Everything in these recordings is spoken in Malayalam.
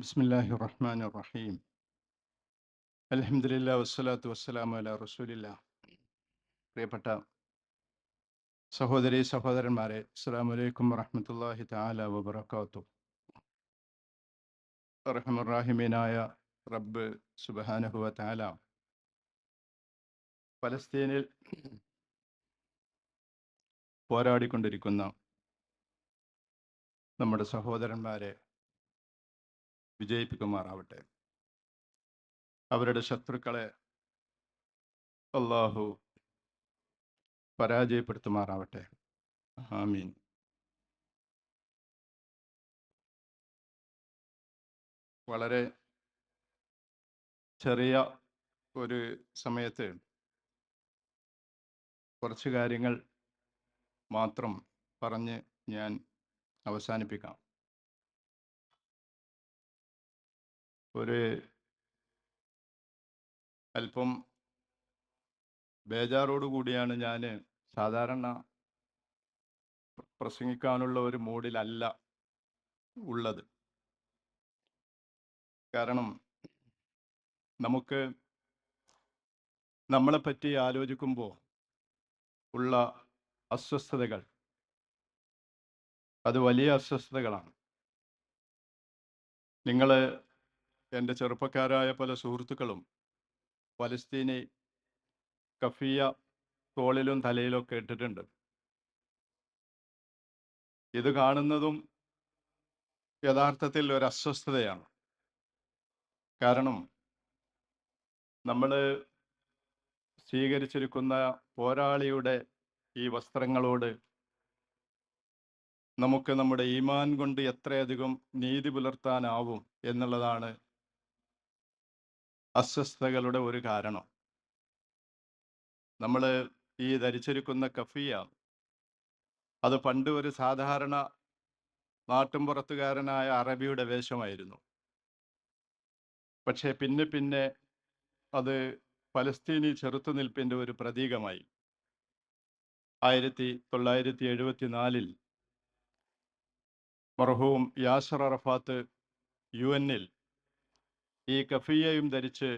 ബിസ്മില്ലാഹി റഹ്മാൻ റഹീം അലഹമില്ല വസ്സലാത്തു വസ്സലാമു അല റസൂലില്ല. പ്രിയപ്പെട്ട സഹോദരി സഹോദരന്മാരെ അസ്സാം വലൈക്കും വറഹമത്തല്ലാഹി താല വബർക്കാത്തു റഹമുറാഹിമീനായ റബ്ബ് സുബാനഹുവ താല പലസ്തീനിൽ പോരാടിക്കൊണ്ടിരിക്കുന്ന നമ്മുടെ സഹോദരന്മാരെ വിജയിപ്പിക്കുമാറാവട്ടെ. അവരുടെ ശത്രുക്കളെ അള്ളാഹു പരാജയപ്പെടുത്തുമാറാവട്ടെ. ആമീൻ. വളരെ ചെറിയ ഒരു സമയത്ത് കുറച്ച് കാര്യങ്ങൾ മാത്രം പറഞ്ഞ് ഞാൻ അവസാനിപ്പിക്കാം. ഒരു അല്പം ബേജാറോട് കൂടിയാണ് ഞാൻ സാധാരണ പ്രസംഗിക്കാനുള്ള ഒരു മൂഡിലല്ല ഉള്ളത്. കാരണം നമുക്ക് നമ്മളെ പറ്റി ആലോചിക്കുമ്പോൾ ഉള്ള അസ്വസ്ഥതകൾ അത് വലിയ അസ്വസ്ഥതകളാണ്. നിങ്ങൾ എന്റെ ചെറുപ്പക്കാരായ പല സുഹൃത്തുക്കളും പലസ്തീനി കഫിയ തോളിലും തലയിലും ഒക്കെ ഇട്ടിട്ടുണ്ട്. ഇത് കാണുന്നതും യഥാർത്ഥത്തിൽ ഒരു അസ്വസ്ഥതയാണ്. കാരണം നമ്മൾ സ്വീകരിച്ചിരിക്കുന്ന പോരാളിയുടെ ഈ വസ്ത്രങ്ങളോട് നമുക്ക് നമ്മുടെ ഈമാൻ കൊണ്ട് എത്രയധികം നീതി പുലർത്താനാവും എന്നുള്ളതാണ് അസ്വസ്ഥതകളുടെ ഒരു കാരണം. നമ്മൾ ഈ ധരിച്ചിരിക്കുന്ന കഫിയ അത് പണ്ട് ഒരു സാധാരണ നാട്ടുംപുറത്തുകാരനായ അറബിയുടെ വേഷമായിരുന്നു. പക്ഷേ പിന്നെ പിന്നെ അത് പലസ്തീനി ചെറുത്തുനിൽപ്പിന്റെ ഒരു പ്രതീകമായി. ആയിരത്തി തൊള്ളായിരത്തി എഴുപത്തി നാലിൽ മർഹൂം യാസർ അറഫാത്ത് യു എന്നിൽ ഈ കഫിയയും ധരിച്ച്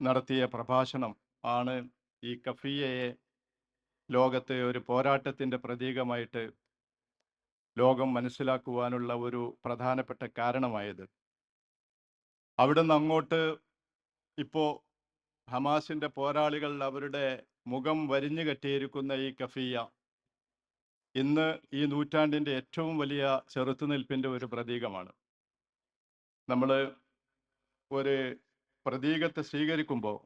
നടത്തിയ പ്രഭാഷണം ആണ് ഈ കഫിയയെ ലോകത്തെ ഒരു പോരാട്ടത്തിന്റെ പ്രതീകമായിട്ട് ലോകം മനസ്സിലാക്കുവാനുള്ള ഒരു പ്രധാനപ്പെട്ട കാരണമായത്. അവിടുന്ന് അങ്ങോട്ട് ഇപ്പോൾ ഹമാസിന്റെ പോരാളികൾ അവരുടെ മുഖം വരിഞ്ഞു കെട്ടിയിരിക്കുന്ന ഈ കഫിയ ഇന്ന് ഈ നൂറ്റാണ്ടിന്റെ ഏറ്റവും വലിയ ചെറുത്തുനിൽപ്പിന്റെ ഒരു പ്രതീകമാണ്. നമ്മൾ ഒരു പ്രതീകത്തെ സ്വീകരിക്കുമ്പോൾ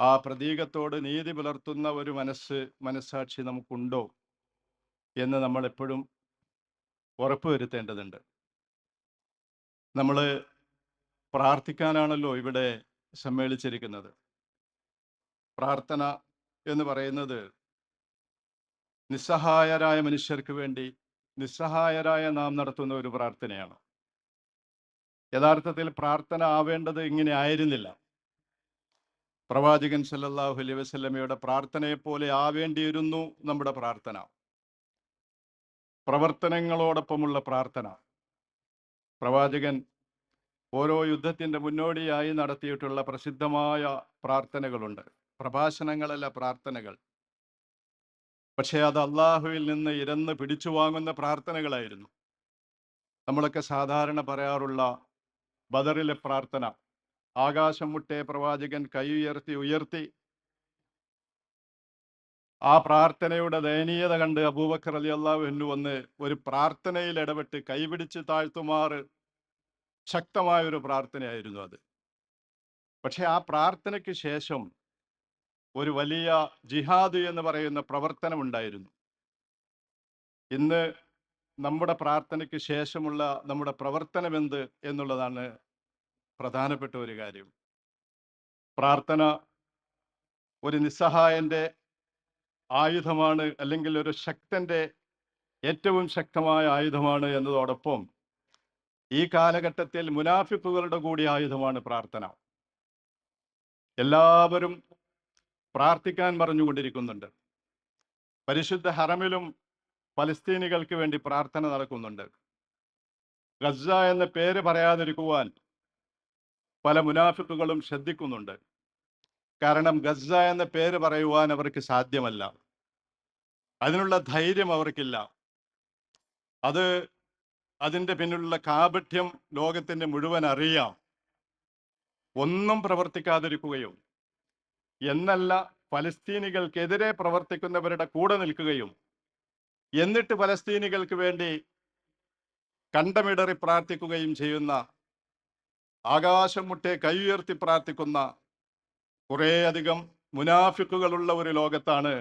ആ പ്രതീകത്തോട് നീതി പുലർത്തുന്ന ഒരു മനസ്സ് മനസ്സാക്ഷി നമുക്കുണ്ടോ എന്ന് നമ്മൾ എപ്പോഴും ഉറപ്പുവരുത്തേണ്ടതുണ്ട് നമ്മൾ പ്രാർത്ഥിക്കാനാണല്ലോ ഇവിടെ സമ്മേളിച്ചിരിക്കുന്നത്. പ്രാർത്ഥന എന്ന് പറയുന്നത് നിസ്സഹായരായ മനുഷ്യർക്ക് വേണ്ടി നിസ്സഹായരായ നാം നടത്തുന്ന ഒരു പ്രാർത്ഥനയാണ്. യഥാർത്ഥത്തിൽ പ്രാർത്ഥന ആവേണ്ടത് ഇങ്ങനെ ആയിരുന്നില്ല. പ്രവാചകൻ സല്ലല്ലാഹു അലൈഹി വസല്ലമയുടെ പ്രാർത്ഥനയെ പോലെ ആവേണ്ടിയിരുന്നു നമ്മുടെ പ്രാർത്ഥന. പ്രവർത്തനങ്ങളോടൊപ്പമുള്ള പ്രാർത്ഥന. പ്രവാചകൻ ഓരോ യുദ്ധത്തിന്റെ മുന്നോടിയായി നടത്തിയിട്ടുള്ള പ്രസിദ്ധമായ പ്രാർത്ഥനകളുണ്ട്. പ്രഭാഷണങ്ങളല്ല പ്രാർത്ഥനകൾ. പക്ഷേ അത് അള്ളാഹുവിൽ നിന്ന് ഇരന്ന് പിടിച്ചു വാങ്ങുന്ന പ്രാർത്ഥനകളായിരുന്നു. നമ്മളൊക്കെ സാധാരണ പറയാറുള്ള ബദറിലെ പ്രാർത്ഥന. ആകാശം മുട്ടെ പ്രവാചകൻ കൈ ഉയർത്തി ഉയർത്തി. ആ പ്രാർത്ഥനയുടെ ദയനീയത കണ്ട് അബൂബക്കർ അലി അള്ളാഹു എന്നു വന്ന് ഒരു പ്രാർത്ഥനയിൽ ഇടപെട്ട് കൈപിടിച്ച് താഴ്ത്തുമാർ ശക്തമായ ഒരു പ്രാർത്ഥനയായിരുന്നു അത്. പക്ഷെ ആ പ്രാർത്ഥനയ്ക്ക് ശേഷം ഒരു വലിയ ജിഹാദ് എന്ന് പറയുന്ന പ്രവർത്തനം ഉണ്ടായിരുന്നു. ഇന്ന് നമ്മുടെ പ്രാർത്ഥനയ്ക്ക് ശേഷമുള്ള നമ്മുടെ പ്രവർത്തനം എന്ത് എന്നുള്ളതാണ് പ്രധാനപ്പെട്ട ഒരു കാര്യം. പ്രാർത്ഥന ഒരു നിസ്സഹായന്റെ ആയുധമാണ് അല്ലെങ്കിൽ ഒരു ശക്തന്റെ ഏറ്റവും ശക്തമായ ആയുധമാണ് എന്നതോടൊപ്പം ഈ കാലഘട്ടത്തിൽ മുനാഫിക്കുകളുടെ കൂടി ആയുധമാണ് പ്രാർത്ഥന. എല്ലാവരും പ്രാർത്ഥിക്കാൻ പറഞ്ഞുകൊണ്ടിരിക്കുന്നുണ്ട് പരിശുദ്ധ ഹറമിലും പലസ്തീനികൾക്ക് വേണ്ടി പ്രാർത്ഥന നടക്കുന്നുണ്ട്. ഗസ എന്ന പേര് പറയാതിരിക്കുവാൻ പല മുനാഫിക്കുകളും ശ്രദ്ധിക്കുന്നുണ്ട്. കാരണം ഗസ എന്ന പേര് പറയുവാൻ അവർക്ക് സാധ്യമല്ല. അതിനുള്ള ധൈര്യം അവർക്കില്ല. അത് അതിന്റെ പിന്നിലുള്ള കാപഠ്യം ലോകത്തിന്റെ മുഴുവൻ അറിയാം. ഒന്നും പ്രവർത്തിക്കാതിരിക്കുകയും എന്നല്ല ഫലസ്തീനികൾക്കെതിരെ പ്രവർത്തിക്കുന്നവരുടെ കൂടെ നിൽക്കുകയും എന്നിട്ട് പലസ്തീനികൾക്ക് വേണ്ടി കണ്ടമിടറി പ്രാർത്ഥിക്കുകയും ചെയ്യുന്ന ആകാശം മുട്ടെ കൈ ഉയർത്തി പ്രാർത്ഥിക്കുന്ന കുറേയധികം മുനാഫിക്കുകളുള്ള ഒരു ലോകത്താണ്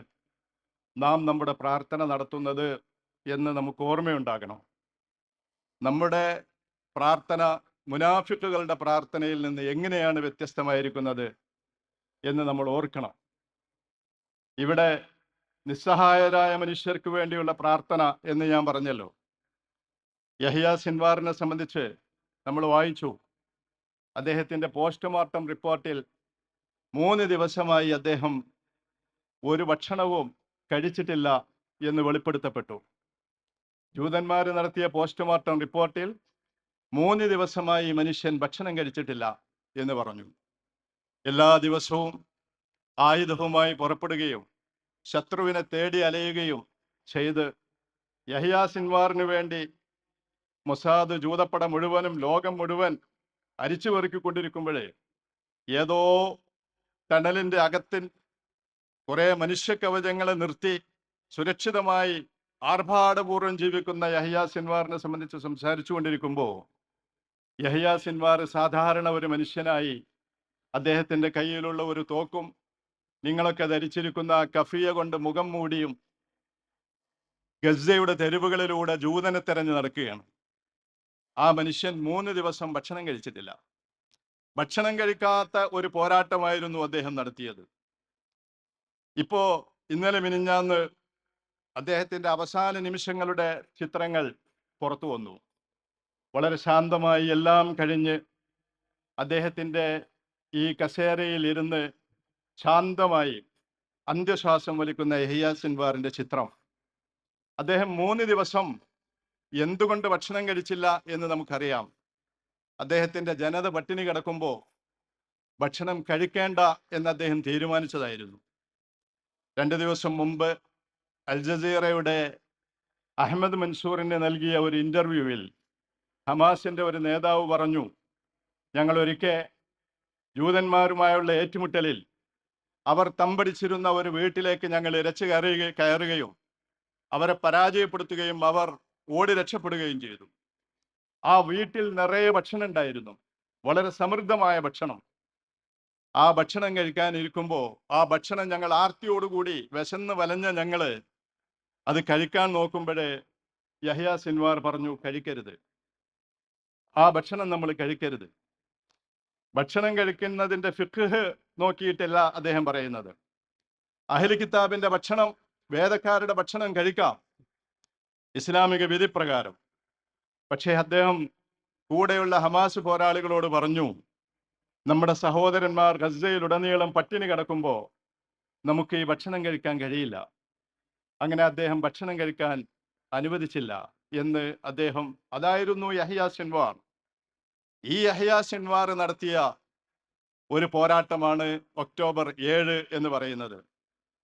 നാം നമ്മുടെ പ്രാർത്ഥന നടത്തുന്നത് എന്ന് നമുക്ക് ഓർമ്മയുണ്ടാകണം. നമ്മുടെ പ്രാർത്ഥന മുനാഫിക്കുകളുടെ പ്രാർത്ഥനയിൽ നിന്ന് എങ്ങനെയാണ് വ്യത്യസ്തമായിരിക്കുന്നത് എന്ന് നമ്മൾ ഓർക്കണം. ഇവിടെ നിസ്സഹായരായ മനുഷ്യർക്ക് വേണ്ടിയുള്ള പ്രാർത്ഥന എന്ന് ഞാൻ പറഞ്ഞല്ലോ. യഹിയ സിൻവാറിനെ സംബന്ധിച്ച് നമ്മൾ വായിച്ചു. അദ്ദേഹത്തിന്റെ പോസ്റ്റ്മോർട്ടം റിപ്പോർട്ടിൽ മൂന്ന് ദിവസമായി അദ്ദേഹം ഒരു ഭക്ഷണവും കഴിച്ചിട്ടില്ല എന്ന് വെളിപ്പെടുത്തപ്പെട്ടു. ജൂതന്മാർ നടത്തിയ പോസ്റ്റ്മോർട്ടം റിപ്പോർട്ടിൽ മൂന്ന് ദിവസമായി മനുഷ്യൻ ഭക്ഷണം കഴിച്ചിട്ടില്ല എന്ന് പറഞ്ഞു. എല്ലാ ദിവസവും ആയുധവുമായി പുറപ്പെടുകയും ശത്രുവിനെ തേടി അലയുകയും ചെയ്ത് യഹിയാ സിൻവാറിന് വേണ്ടി മൊസാദ് ജൂതപ്പട മുഴുവനും ലോകം മുഴുവൻ അരിച്ചു പെറുക്കിക്കൊണ്ടിരിക്കുമ്പോഴേ ഏതോ ടണലിന്റെ അകത്തിൽ കുറേ മനുഷ്യ കവചങ്ങളെ നിർത്തി സുരക്ഷിതമായി ആർഭാടപൂർവം ജീവിക്കുന്ന യഹിയ സിൻവാറിനെ സംബന്ധിച്ച് സംസാരിച്ചു കൊണ്ടിരിക്കുമ്പോൾ യഹിയ സിൻവാർ സാധാരണ ഒരു മനുഷ്യനായി അദ്ദേഹത്തിന്റെ കയ്യിലുള്ള ഒരു തോക്കും നിങ്ങളൊക്കെ ധരിച്ചിരിക്കുന്ന കഫിയ കൊണ്ട് മുഖം മൂടിയും ഗസയുടെ തെരുവുകളിലൂടെ ജൂതനെ തെരഞ്ഞു നടക്കുകയാണ്. ആ മനുഷ്യൻ മൂന്ന് ദിവസം ഭക്ഷണം കഴിച്ചിട്ടില്ല. ഭക്ഷണം കഴിക്കാത്ത ഒരു പോരാട്ടമായിരുന്നു അദ്ദേഹം നടത്തിയത്. ഇപ്പോ ഇന്നലെ മിനിഞ്ഞാന്ന് അദ്ദേഹത്തിന്റെ അവസാന നിമിഷങ്ങളുടെ ചിത്രങ്ങൾ പുറത്തു വന്നു. വളരെ ശാന്തമായി എല്ലാം കഴിഞ്ഞ് അദ്ദേഹത്തിന്റെ ഈ കസേരയിൽ ഇരുന്ന് ശാന്തമായി അന്ത്യശ്വാസം വലിക്കുന്ന എഹിയാസിൻവാറിന്റെ ചിത്രം. അദ്ദേഹം മൂന്ന് ദിവസം എന്തുകൊണ്ട് ഭക്ഷണം കഴിച്ചില്ല എന്ന് നമുക്കറിയാം. അദ്ദേഹത്തിന്റെ ജനത പട്ടിണി കിടക്കുമ്പോൾ ഭക്ഷണം കഴിക്കേണ്ട എന്ന് അദ്ദേഹം തീരുമാനിച്ചതായിരുന്നു. രണ്ട് ദിവസം മുമ്പ് അൽ ജസീറയുടെ അഹമ്മദ് മൻസൂറിന് നൽകിയ ഒരു ഇന്റർവ്യൂവിൽ ഹമാസിന്റെ ഒരു നേതാവ് പറഞ്ഞു ഞങ്ങൾ ഒരിക്കൽ ജൂതന്മാരുമായുള്ള ഏറ്റുമുട്ടലിൽ അവർ തമ്പടിച്ചിരുന്ന ഒരു വീട്ടിലേക്ക് ഞങ്ങൾ ഇരച്ചു കയറുക കയറുകയും അവരെ പരാജയപ്പെടുത്തുകയും അവർ ഓടി രക്ഷപ്പെടുകയും ചെയ്തു. ആ വീട്ടിൽ നിറയെ ഭക്ഷണം ഉണ്ടായിരുന്നു. വളരെ സമൃദ്ധമായ ഭക്ഷണം. ആ ഭക്ഷണം കഴിക്കാൻ ഇരിക്കുമ്പോൾ ആ ഭക്ഷണം ഞങ്ങൾ ആർത്തിയോടുകൂടി വിശന്ന് വലഞ്ഞ ഞങ്ങൾ അത് കഴിക്കാൻ നോക്കുമ്പോഴേ യഹ്യ സിൻവാർ പറഞ്ഞു കഴിക്കരുത്. ആ ഭക്ഷണം നമ്മൾ കഴിക്കരുത്. ഭക്ഷണം കഴിക്കുന്നതിന്റെ ഫിഖ് നോക്കിയിട്ടല്ല അദ്ദേഹം പറയുന്നത്. അഹലി കിതാബിന്റെ ഭക്ഷണം വേദക്കാരുടെ ഭക്ഷണം കഴിക്കാം. ഇസ്ലാമിക വിധി പ്രകാരം പക്ഷേ അദ്ദേഹം കൂടെയുള്ള ഹമാസ് പോരാളികളോട് പറഞ്ഞു നമ്മുടെ സഹോദരന്മാർ ഗസയിലുടനീളം പട്ടിണി കിടക്കുമ്പോൾ നമുക്ക് ഈ ഭക്ഷണം കഴിക്കാൻ കഴിയില്ല. അങ്ങനെ അദ്ദേഹം ഭക്ഷണം കഴിക്കാൻ അനുവദിച്ചില്ല എന്ന് അദ്ദേഹം അതായിരുന്നു യഹിയ സിൻവാർ ഈ യഹിയ നടത്തിയ ഒരു പോരാട്ടമാണ് ഒക്ടോബർ ഏഴ് എന്ന് പറയുന്നത്.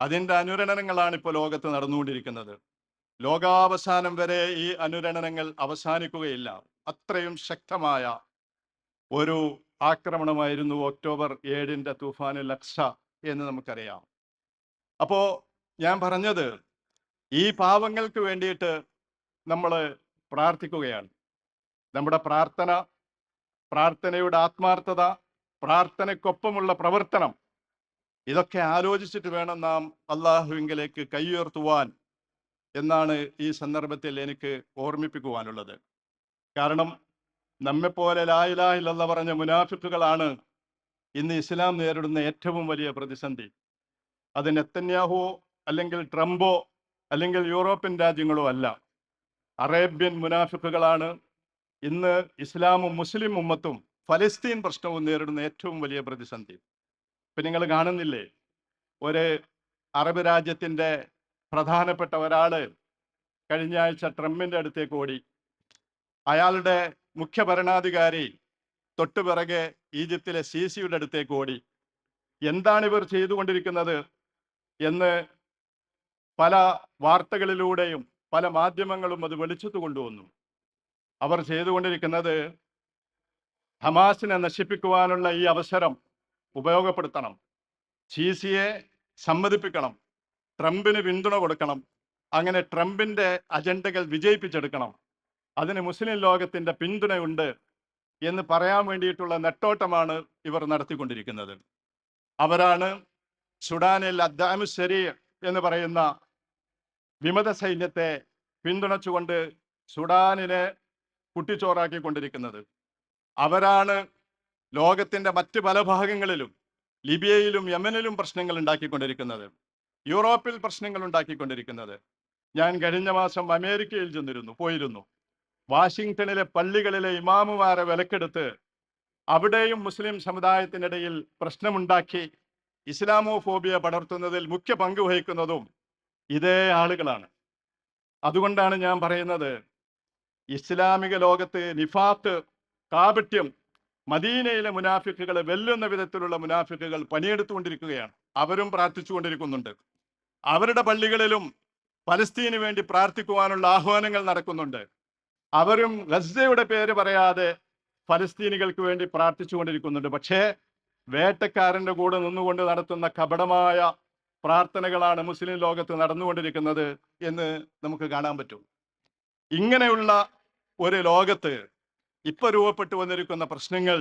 അതിന്റെ അനുരണനങ്ങളാണ് ഇപ്പോൾ ലോകത്ത് നടന്നുകൊണ്ടിരിക്കുന്നത്. ലോകാവസാനം വരെ ഈ അനുരണനങ്ങൾ അവസാനിക്കുകയില്ല. അത്രയും ശക്തമായ ഒരു ആക്രമണമായിരുന്നു ഒക്ടോബർ ഏഴിന്റെ തൂഫാന് ലക്ഷ എന്ന് നമുക്കറിയാം. അപ്പോൾ ഞാൻ പറഞ്ഞത് ഈ പാവങ്ങൾക്ക് വേണ്ടിയിട്ട് നമ്മൾ പ്രാർത്ഥിക്കുകയാണ്. നമ്മുടെ പ്രാർത്ഥന പ്രാർത്ഥനയുടെ ആത്മാർത്ഥത പ്രാർത്ഥനയ്ക്കൊപ്പമുള്ള പ്രവർത്തനം ഇതൊക്കെ ആലോചിച്ചിട്ട് വേണം നാം അള്ളാഹുവിങ്കിലേക്ക് കൈയുയർത്തുവാൻ എന്നാണ് ഈ സന്ദർഭത്തിൽ എനിക്ക് ഓർമ്മിപ്പിക്കുവാനുള്ളത്. കാരണം നമ്മെപ്പോലെ ലായിലായില്ലെന്ന് പറഞ്ഞ മുനാഫിക്കുകളാണ് ഇന്ന് ഇസ്ലാം നേരിടുന്ന ഏറ്റവും വലിയ പ്രതിസന്ധി. അത് നെത്തന്യാഹുവോ അല്ലെങ്കിൽ ട്രംപോ അല്ലെങ്കിൽ യൂറോപ്യൻ രാജ്യങ്ങളോ അല്ല. അറേബ്യൻ മുനാഫിക്കുകളാണ് ഇന്ന് ഇസ്ലാമും മുസ്ലിം ഉമ്മത്തും ഫലസ്തീൻ പ്രശ്നവും നേരിടുന്ന ഏറ്റവും വലിയ പ്രതിസന്ധി. ഇപ്പൊ നിങ്ങൾ കാണുന്നില്ലേ? ഒരു അറബ് രാജ്യത്തിന്റെ പ്രധാനപ്പെട്ട ഒരാൾ കഴിഞ്ഞ ആഴ്ച ട്രംപിന്റെ അടുത്തേക്ക് ഓടി. അയാളുടെ മുഖ്യ ഭരണാധികാരി തൊട്ടുപിറകെ ഈജിപ്തിലെ സിസിയുടെ അടുത്തേക്ക് ഓടി. എന്താണ് ഇവർ ചെയ്തുകൊണ്ടിരിക്കുന്നത് എന്ന് പല വാർത്തകളിലൂടെയും പല മാധ്യമങ്ങളും അത് വെളിച്ചത്ത് കൊണ്ടുവന്നു. അവർ ചെയ്തുകൊണ്ടിരിക്കുന്നത് ഹമാസിനെ നശിപ്പിക്കുവാനുള്ള ഈ അവസരം ഉപയോഗപ്പെടുത്തണം. ചീസിയെ സമ്മതിപ്പിക്കണം. ട്രംപിന് പിന്തുണ കൊടുക്കണം. അങ്ങനെ ട്രംപിന്റെ അജണ്ടകൾ വിജയിപ്പിച്ചെടുക്കണം. അതിന് മുസ്ലിം ലോകത്തിന്റെ പിന്തുണയുണ്ട് എന്ന് പറയാൻ വേണ്ടിയിട്ടുള്ള നെട്ടോട്ടമാണ് ഇവർ നടത്തിക്കൊണ്ടിരിക്കുന്നത്. അവരാണ് സുഡാനിൽ അദ്ദാമു ശരീർ എന്ന് പറയുന്ന വിമത സൈന്യത്തെ പിന്തുണച്ചുകൊണ്ട് സുഡാനിനെ കുട്ടിച്ചോറാക്കിക്കൊണ്ടിരിക്കുന്നത്. അവരാണ് ലോകത്തിന്റെ മറ്റ് പല ഭാഗങ്ങളിലും ലിബിയയിലും യമനിലും പ്രശ്നങ്ങൾ ഉണ്ടാക്കിക്കൊണ്ടിരിക്കുന്നത് യൂറോപ്പിൽ പ്രശ്നങ്ങൾ ഉണ്ടാക്കിക്കൊണ്ടിരിക്കുന്നത് ഞാൻ കഴിഞ്ഞ മാസം അമേരിക്കയിൽ ചെന്നിരുന്നു പോയിരുന്നു. വാഷിങ്ടണിലെ പള്ളികളിലെ ഇമാമുമാരെ വിലക്കെടുത്ത് അവിടെയും മുസ്ലിം സമുദായത്തിനിടയിൽ പ്രശ്നമുണ്ടാക്കി ഇസ്ലാമോഫോബിയ പടർത്തുന്നതിൽ മുഖ്യ പങ്ക് വഹിക്കുന്നതും ഇതേ ആളുകളാണ്. അതുകൊണ്ടാണ് ഞാൻ പറയുന്നത് ഇസ്ലാമിക ലോകത്ത് നിഫാത്ത് കാപട്യം മദീനയിലെ മുനാഫിക്കുകളെ വെല്ലുന്ന വിധത്തിലുള്ള മുനാഫിക്കുകൾ പണിയെടുത്തുകൊണ്ടിരിക്കുകയാണ്. അവരും പ്രാർത്ഥിച്ചുകൊണ്ടിരിക്കുന്നുണ്ട്. അവരുടെ പള്ളികളിലും പലസ്തീന് വേണ്ടി പ്രാർത്ഥിക്കുവാനുള്ള ആഹ്വാനങ്ങൾ നടക്കുന്നുണ്ട്. അവരും ഗസയുടെ പേര് പറയാതെ ഫലസ്തീനികൾക്ക് വേണ്ടി പ്രാർത്ഥിച്ചുകൊണ്ടിരിക്കുന്നുണ്ട്. പക്ഷേ വേട്ടക്കാരന്റെ കൂടെ നിന്നുകൊണ്ട് നടത്തുന്ന കപടമായ പ്രാർത്ഥനകളാണ് മുസ്ലിം ലോകത്ത് നടന്നുകൊണ്ടിരിക്കുന്നത് എന്ന് നമുക്ക് കാണാൻ പറ്റും. ഇങ്ങനെയുള്ള ഒരു ലോകത്ത് ഇപ്പൊ രൂപപ്പെട്ടു വന്നിരിക്കുന്ന പ്രശ്നങ്ങൾ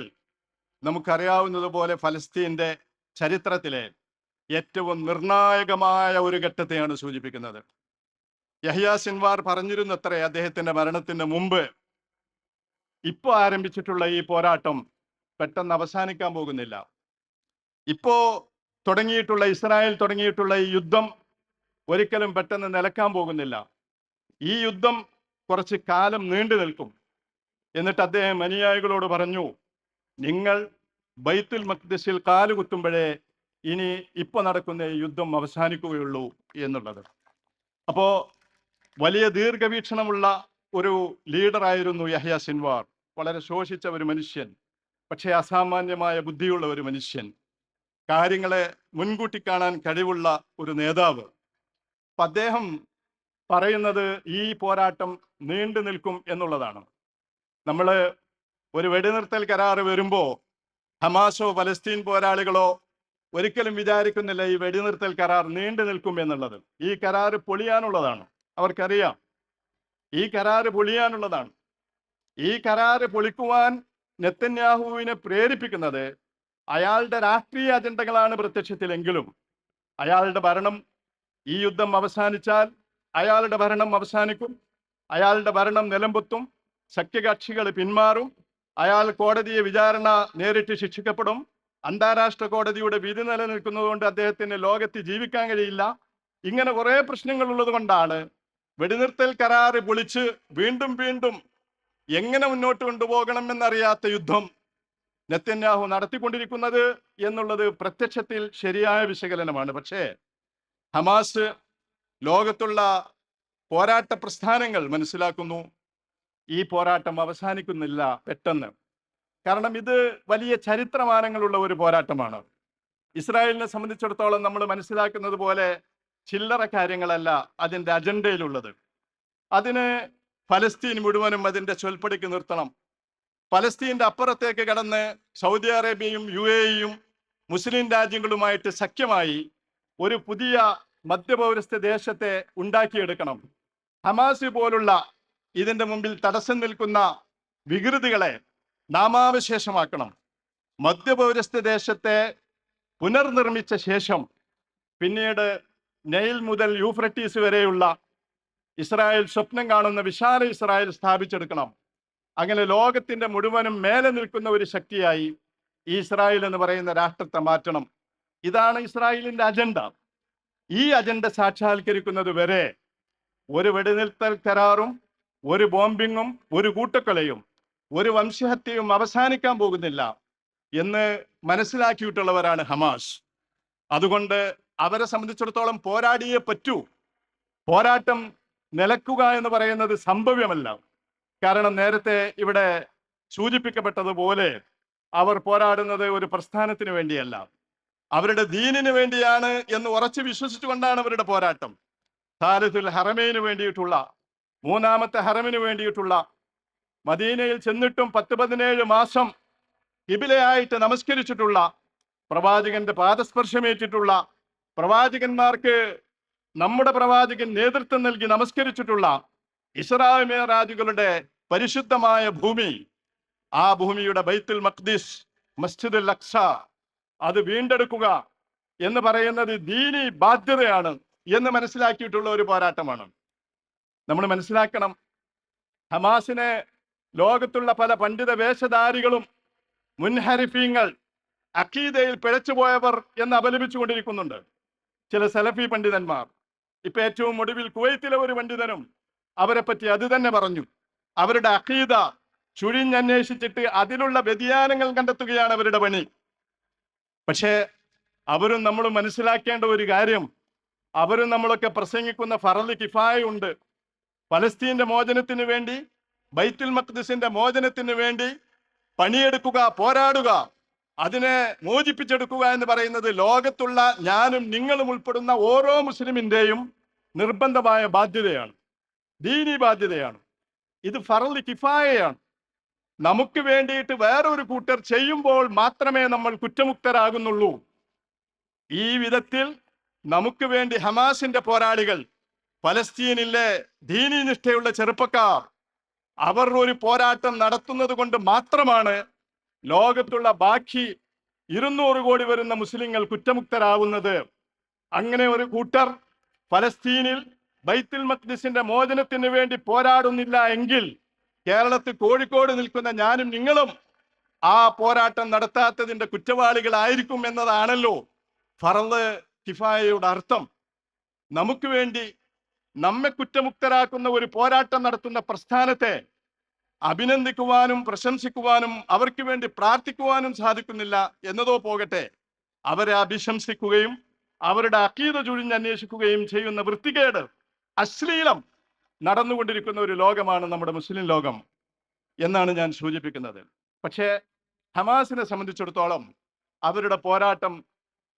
നമുക്കറിയാവുന്നതുപോലെ ഫലസ്തീന്റെ ചരിത്രത്തിലെ ഏറ്റവും നിർണായകമായ ഒരു ഘട്ടത്തെയാണ് സൂചിപ്പിക്കുന്നത്. യഹ്യ സിൻവാർ പറഞ്ഞിരുന്നത്രേ അദ്ദേഹത്തിന്റെ മരണത്തിന് മുമ്പ് ഇപ്പോൾ ആരംഭിച്ചിട്ടുള്ള ഈ പോരാട്ടം പെട്ടെന്ന് അവസാനിക്കാൻ പോകുന്നില്ല. ഇപ്പോ തുടങ്ങിയിട്ടുള്ള ഇസ്രായേൽ തുടങ്ങിയിട്ടുള്ള ഈ യുദ്ധം ഒരിക്കലും പെട്ടെന്ന് നിലക്കാൻ പോകുന്നില്ല. ഈ യുദ്ധം കുറച്ച് കാലം നീണ്ടു നിൽക്കും. എന്നിട്ട് അദ്ദേഹം അനുയായികളോട് പറഞ്ഞു നിങ്ങൾ ബൈത്തുൽ മഖ്ദിസിൽ കാലുകുത്തുമ്പോഴേ ഇനി ഇപ്പൊ നടക്കുന്ന യുദ്ധം അവസാനിക്കുകയുള്ളൂ എന്നുള്ളത്. അപ്പോ വലിയ ദീർഘവീക്ഷണമുള്ള ഒരു ലീഡറായിരുന്നു യഹ്യ സിൻവാർ. വളരെ ശോഷിച്ച ഒരു മനുഷ്യൻ പക്ഷേ അസാമാന്യമായ ബുദ്ധിയുള്ള ഒരു മനുഷ്യൻ. കാര്യങ്ങളെ മുൻകൂട്ടി കാണാൻ കഴിവുള്ള ഒരു നേതാവ്. അപ്പൊ അദ്ദേഹം പറയുന്നത് ഈ പോരാട്ടം നീണ്ടു നിൽക്കും എന്നുള്ളതാണ്. നമ്മൾ ഒരു വെടിനിർത്തൽ കരാറ് വരുമ്പോ ഹമാസോ പലസ്തീൻ പോരാളികളോ ഒരിക്കലും വിചാരിക്കുന്നില്ല ഈ വെടിനിർത്തൽ കരാർ നീണ്ടു നിൽക്കും എന്നുള്ളത്. ഈ കരാറ് പൊളിയാനുള്ളതാണ്. അവർക്കറിയാം. ഈ കരാറ് പൊളിയാനുള്ളതാണ്. ഈ കരാറ് പൊളിക്കുവാൻ നെത്തന്യാഹുവിനെ പ്രേരിപ്പിക്കുന്നത് അയാളുടെ രാഷ്ട്രീയ അജണ്ടകളാണ് പ്രത്യക്ഷത്തിലെങ്കിലും. അയാളുടെ ഭരണം ഈ യുദ്ധം അവസാനിച്ചാൽ അയാളുടെ ഭരണം അവസാനിക്കും. അയാളുടെ ഭരണം നിലമ്പുത്തും സഖ്യകക്ഷികൾ പിന്മാറും. അയാൾ കോടതിയെ വിചാരണ നേരിട്ട് ശിക്ഷിക്കപ്പെടും. അന്താരാഷ്ട്ര കോടതിയുടെ വിധി നിലനിൽക്കുന്നതുകൊണ്ട് അദ്ദേഹത്തിന് ലോകത്ത് ജീവിക്കാൻ കഴിയില്ല. ഇങ്ങനെ കുറെ പ്രശ്നങ്ങൾ ഉള്ളത് കൊണ്ടാണ് വെടിനിർത്തൽ കരാറ് പൊളിച്ച് വീണ്ടും വീണ്ടും എങ്ങനെ മുന്നോട്ട് കൊണ്ടുപോകണം എന്നറിയാത്ത യുദ്ധം നെത്തന്യാഹു നടത്തിക്കൊണ്ടിരിക്കുന്നത് എന്നുള്ളത് പ്രത്യക്ഷത്തിൽ ശരിയായ വിശകലനമാണ്. പക്ഷേ ഹമാസ് ലോകത്തുള്ള പോരാട്ട പ്രസ്ഥാനങ്ങൾ മനസ്സിലാക്കുന്നു. ഈ പോരാട്ടം അവസാനിക്കുന്നില്ല പെട്ടെന്ന്. കാരണം ഇത് വലിയ ചരിത്രമാനങ്ങളുള്ള ഒരു പോരാട്ടമാണ്. ഇസ്രായേലിനെ സംബന്ധിച്ചിടത്തോളം നമ്മൾ മനസ്സിലാക്കുന്നത് പോലെ ചില്ലറ കാര്യങ്ങളല്ല അതിന്റെ അജണ്ടയിലുള്ളത്. അതിന് ഫലസ്തീൻ മുഴുവനും അതിന്റെ ചൊൽപ്പടിക്ക് നിർത്തണം. ഫലസ്തീന്റെ അപ്പുറത്തേക്ക് കടന്ന് സൗദി അറേബ്യയും യു എയും മുസ്ലിം രാജ്യങ്ങളുമായിട്ട് സഖ്യമായി ഒരു പുതിയ മധ്യപൗരസ്ത്യ ദേശത്തെ ഉണ്ടാക്കിയെടുക്കണം. ഹമാസ് പോലുള്ള ഇതിന്റെ മുമ്പിൽ തടസ്സം നിൽക്കുന്ന വികൃതികളെ നാമാവശേഷമാക്കണം. മധ്യപൗരസ്ത്യ ദേശത്തെ പുനർനിർമ്മിച്ച ശേഷം പിന്നീട് നെയിൽ മുതൽ യൂഫ്രട്ടീസ് വരെയുള്ള ഇസ്രായേൽ സ്വപ്നം കാണുന്ന വിശാല ഇസ്രായേൽ സ്ഥാപിച്ചെടുക്കണം. അങ്ങനെ ലോകത്തിന്റെ മുഴുവനും മേലെ നിൽക്കുന്ന ഒരു ശക്തിയായി ഈ ഇസ്രായേൽ എന്ന് പറയുന്ന രാഷ്ട്രത്തെ മാറ്റണം. ഇതാണ് ഇസ്രായേലിന്റെ അജണ്ട. ഈ അജണ്ട സാക്ഷാത്കരിക്കുന്നത് വരെ ഒരു വെടിനിർത്തൽ കരാറും ഒരു ബോംബിങ്ങും ഒരു കൂട്ടക്കൊലയും ഒരു വംശഹത്യയും അവസാനിക്കാൻ പോകുന്നില്ല എന്ന് മനസ്സിലാക്കിയിട്ടുള്ളവരാണ് ഹമാസ്. അതുകൊണ്ട് അവരെ സംബന്ധിച്ചിടത്തോളം പോരാടിയേ പറ്റൂ. പോരാട്ടം നിലക്കുക എന്ന് പറയുന്നത് സംഭവ്യമല്ല. കാരണം നേരത്തെ ഇവിടെ സൂചിപ്പിക്കപ്പെട്ടതുപോലെ അവർ പോരാടുന്നത് ഒരു പ്രസ്ഥാനത്തിന് വേണ്ടിയല്ല. അവരുടെ ദീനിന് വേണ്ടിയാണ് എന്ന് ഉറച്ചു വിശ്വസിച്ചുകൊണ്ടാണ് അവരുടെ പോരാട്ടം. സാലിസുൽ ഹറമേന് വേണ്ടിയിട്ടുള്ള മൂന്നാമത്തെ ഹറമിന് വേണ്ടിയിട്ടുള്ള മദീനയിൽ ചെന്നിട്ടും പത്ത് പതിനേഴ് മാസം കിബിലയായിട്ട് നമസ്കരിച്ചിട്ടുള്ള പ്രവാചകന്റെ പാദസ്പർശമേറ്റിട്ടുള്ള പ്രവാചകന്മാർക്ക് നമ്മുടെ പ്രവാചകൻ നേതൃത്വം നൽകി നമസ്കരിച്ചിട്ടുള്ള ഇസ്രായേൽ രാജുകളുടെ പരിശുദ്ധമായ ഭൂമി ആ ഭൂമിയുടെ ബൈത്തുൽ മഖ്ദിസ് മസ്ജിദുൽ അക്സ അത് വീണ്ടെടുക്കുക എന്ന് പറയുന്നത് ദീനി ബാധ്യതയാണ് എന്ന് മനസ്സിലാക്കിയിട്ടുള്ള ഒരു പോരാട്ടമാണ്. നമ്മൾ മനസ്സിലാക്കണം ഹമാസിനെ ലോകത്തുള്ള പല പണ്ഡിത വേഷധാരികളും മുൻഹരിഫീങ്ങൾ അഖീദയിൽ പിഴച്ചുപോയവർ എന്ന് അപലപിച്ചു കൊണ്ടിരിക്കുന്നുണ്ട് ചില സലഫി പണ്ഡിതന്മാർ. ഇപ്പൊ ഏറ്റവും ഒടുവിൽ കുവൈത്തിലെ ഒരു പണ്ഡിതനും അവരെ പറ്റി അത് തന്നെ പറഞ്ഞു. അവരുടെ അഖീദ ചുഴിഞ്ഞന്വേഷിച്ചിട്ട് അതിലുള്ള വ്യതിയാനങ്ങൾ കണ്ടെത്തുകയാണ് അവരുടെ പണി. പക്ഷേ അവരും നമ്മൾ മനസ്സിലാക്കേണ്ട ഒരു കാര്യം. അവരും നമ്മളൊക്കെ പ്രസംഗിക്കുന്ന ഫറൽ കിഫായ ഉണ്ട്. പലസ്തീന്റെ മോചനത്തിന് വേണ്ടി ബൈത്തുൽ മഖ്ദിസിന്റെ മോചനത്തിന് വേണ്ടി പണിയെടുക്കുക പോരാടുക അതിനെ മോചിപ്പിച്ചെടുക്കുക എന്ന് പറയുന്നത് ലോകത്തുള്ള ഞാനും നിങ്ങളും ഉൾപ്പെടുന്ന ഓരോ മുസ്ലിമിന്റെയും നിർബന്ധമായ ബാധ്യതയാണ്. ദീനി ബാധ്യതയാണ്. ഇത് ഫറൽ കിഫായയാണ്. നമുക്ക് വേണ്ടിയിട്ട് വേറൊരു കൂട്ടർ ചെയ്യുമ്പോൾ മാത്രമേ നമ്മൾ കുറ്റമുക്തരാകുന്നുള്ളൂ. ഈ വിധത്തിൽ നമുക്ക് വേണ്ടി ഹമാസിന്റെ പോരാളികൾ പലസ്തീനിലെ ദീനി നിഷ്ഠയുള്ള ചെറുപ്പക്കാർ അവർ ഒരു പോരാട്ടം നടത്തുന്നത് കൊണ്ട് മാത്രമാണ് ലോകത്തുള്ള ബാക്കി ഇരുന്നൂറ് കോടി വരുന്ന മുസ്ലിങ്ങൾ കുറ്റമുക്തരാവുന്നത്. അങ്ങനെ ഒരു കൂട്ടർ ഫലസ്തീനിൽ ബൈത്തുൽ മഖ്ദിസിന്റെ മോചനത്തിന് വേണ്ടി പോരാടുന്നില്ല എങ്കിൽ കേരളത്തിൽ കോഴിക്കോട് നിൽക്കുന്ന ഞാനും നിങ്ങളും ആ പോരാട്ടം നടത്താത്തതിന്റെ കുറ്റവാളികളായിരിക്കും എന്നതാണല്ലോ ഫറദ് കിഫായയുടെ അർത്ഥം. നമുക്ക് വേണ്ടി നമ്മെ കുറ്റമുക്തരാക്കുന്ന ഒരു പോരാട്ടം നടത്തുന്ന പ്രസ്ഥാനത്തെ അഭിനന്ദിക്കുവാനും പ്രശംസിക്കുവാനും അവർക്ക് വേണ്ടി പ്രാർത്ഥിക്കുവാനും സാധിക്കുന്നില്ല എന്നതോ പോകട്ടെ. അവരെ അഭിശംസിക്കുകയും അവരുടെ അക്കീത ചുഴിഞ്ഞന്വേഷിക്കുകയും ചെയ്യുന്ന വൃത്തികേട് അശ്ലീലം നടന്നുകൊണ്ടിരിക്കുന്ന ഒരു ലോകമാണ് നമ്മുടെ മുസ്ലിം ലോകം എന്നാണ് ഞാൻ സൂചിപ്പിക്കുന്നത്. പക്ഷേ ഹമാസിനെ സംബന്ധിച്ചിടത്തോളം അവരുടെ പോരാട്ടം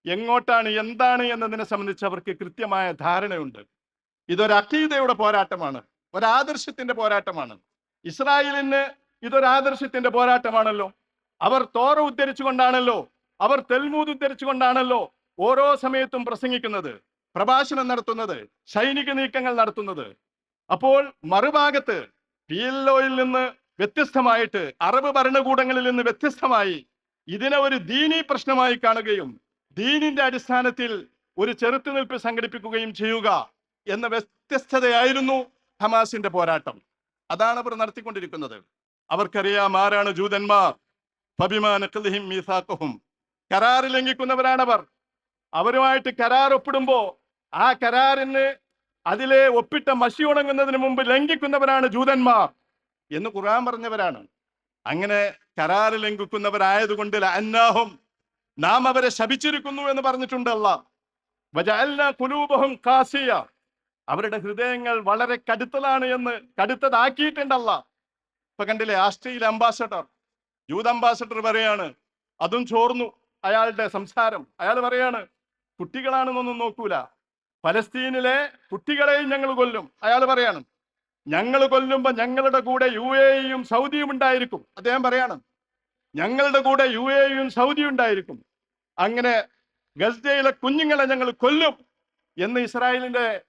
എങ്ങോട്ടാണ് എന്താണ് എന്നതിനെ സംബന്ധിച്ച് അവർക്ക് കൃത്യമായ ധാരണയുണ്ട്. ഇതൊരു അക്കീതയുടെ പോരാട്ടമാണ് ഒരാദർശത്തിന്റെ പോരാട്ടമാണ്. ഇസ്രായേലിന് ഇതൊരാദർശത്തിന്റെ പോരാട്ടമാണല്ലോ. അവർ തോറ ഉദ്ധരിച്ചുകൊണ്ടാണല്ലോ അവർ തെൽമൂത് ഉദ്ധരിച്ചുകൊണ്ടാണല്ലോ ഓരോ സമയത്തും പ്രസംഗിക്കുന്നത് പ്രഭാഷണം നടത്തുന്നത് സൈനിക നീക്കങ്ങൾ നടത്തുന്നത്. അപ്പോൾ മറുഭാഗത്ത് പി എൽ ഒയിൽ നിന്ന് വ്യത്യസ്തമായിട്ട് അറബ് ഭരണകൂടങ്ങളിൽ നിന്ന് വ്യത്യസ്തമായി ഇതിനെ ഒരു ദീനി പ്രശ്നമായി കാണുകയും ദീനിന്റെ അടിസ്ഥാനത്തിൽ ഒരു ചെറുത്തുനിൽപ്പ് സംഘടിപ്പിക്കുകയും ചെയ്യുക എന്ന വ്യത്യസ്തതയായിരുന്നു ഹമാസിന്റെ പോരാട്ടം. അതാണ് അവർ നടത്തിക്കൊണ്ടിരിക്കുന്നത്. അവർക്കറിയാം ആരാണ് ജൂതന്മാർ? ഫബിമാനഖ്ലിഹിം മീസാഖുഹും. കരാർ ലംഘിക്കുന്നവരാണവർ. അവരുമായിട്ട് കരാർ ഒപ്പിടുമ്പോ ആ കരാറിന് അതിലെ ഒപ്പിട്ട മഷി ഉണങ്ങുന്നതിന് മുമ്പ് ലംഘിക്കുന്നവരാണ് ജൂതന്മാർ എന്ന് ഖുർആൻ പറഞ്ഞവരാണ്. അങ്ങനെ കരാറ് ലംഘിക്കുന്നവരായതുകൊണ്ട് അന്നാഹും നാം അവരെ ശപിച്ചിരിക്കുന്നു എന്ന് പറഞ്ഞിട്ടുണ്ട് ഖാസിയ. അവരുടെ ഹൃദയങ്ങൾ വളരെ കടുത്തതാണ് എന്ന് കടുത്തതാക്കിയിട്ടുണ്ടല്ല ഇപ്പൊ കണ്ടില്ലേ ആസ്ട്രേലിയ അംബാസഡർ യൂത്ത് അംബാസഡർ പറയാണ് അതും ചോർന്നു. അയാളുടെ സംസാരം അയാൾ പറയാണ് കുട്ടികളാണെന്നൊന്നും നോക്കൂല. ഫലസ്തീനിലെ കുട്ടികളെയും ഞങ്ങൾ കൊല്ലും. അയാൾ പറയാണ് ഞങ്ങൾ കൊല്ലുമ്പോൾ ഞങ്ങളുടെ കൂടെ യു എയും സൗദിയും ഉണ്ടായിരിക്കും. അദ്ദേഹം പറയാണ് ഞങ്ങളുടെ കൂടെ യു എയും സൗദിയും ഉണ്ടായിരിക്കും. അങ്ങനെ ഗസ്ജയിലെ കുഞ്ഞുങ്ങളെ ഞങ്ങൾ കൊല്ലും. എന്ന് ഇസ്രായേലിന്റെ